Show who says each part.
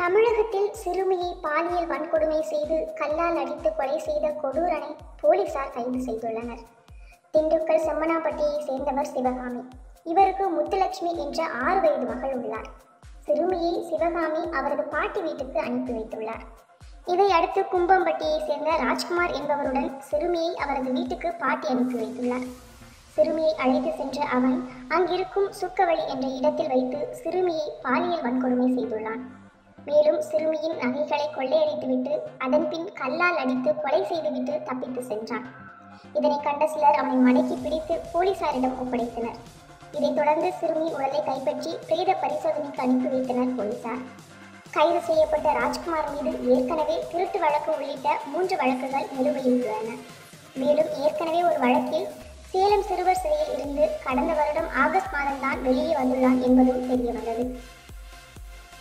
Speaker 1: தமிழகத்தில் சிறுமியை பாலியல் வன்கொடுமை செய்து கல்லால் அடித்து கொலை செய்த கொடூரனை போலீசார் கைது செய்துள்ளனர். திண்டுக்கல் செம்மனாப்பட்டியை சேர்ந்தவர் சிவகாமி. இவருக்கு முத்துலட்சுமி என்ற ஆறு வயது மகள் உள்ளார். சிறுமியை சிவகாமி அவரது பாட்டி வீட்டுக்கு அனுப்பி வைத்துள்ளார். இதை அடுத்து கும்பம்பட்டியை சேர்ந்த ராஜ்குமார் என்பவருடன் சிறுமியை அவரது வீட்டுக்கு பாட்டி அனுப்பி வைத்துள்ளார். சிறுமியை அழைத்து சென்ற அவன் அங்கிருக்கும் சுக்கவழி என்ற இடத்தில் வைத்து சிறுமியை பாலியல் வன்கொடுமை செய்துள்ளான். மேலும் சிறுமியின் நகைகளை கொள்ளையடித்துவிட்டு அதன்பின் கல்லால் அடித்து கொலை செய்துவிட்டு தப்பித்து சென்றான். இதனை கண்ட சிலர் அவனை மடக்கி பிடித்து போலீசாரிடம் ஒப்படைத்தனர். இதைத் தொடர்ந்து சிறுமி உடலை கைப்பற்றி பிரேத பரிசோதனைக்கு அனுப்பி வைத்தனர் போலீசார். கைது செய்யப்பட்ட ராஜ்குமார் மீது ஏற்கனவே திருட்டு வழக்கு உள்ளிட்ட மூன்று வழக்குகள் நிலுவையில் உள்ளன. மேலும் ஏற்கனவே ஒரு வழக்கில் சேலம் சிறுவர் சிறையில் இருந்து கடந்த வருடம் ஆகஸ்ட் மாதம்தான் வெளியே வந்துள்ளான் என்பதும் தெரியவந்தது.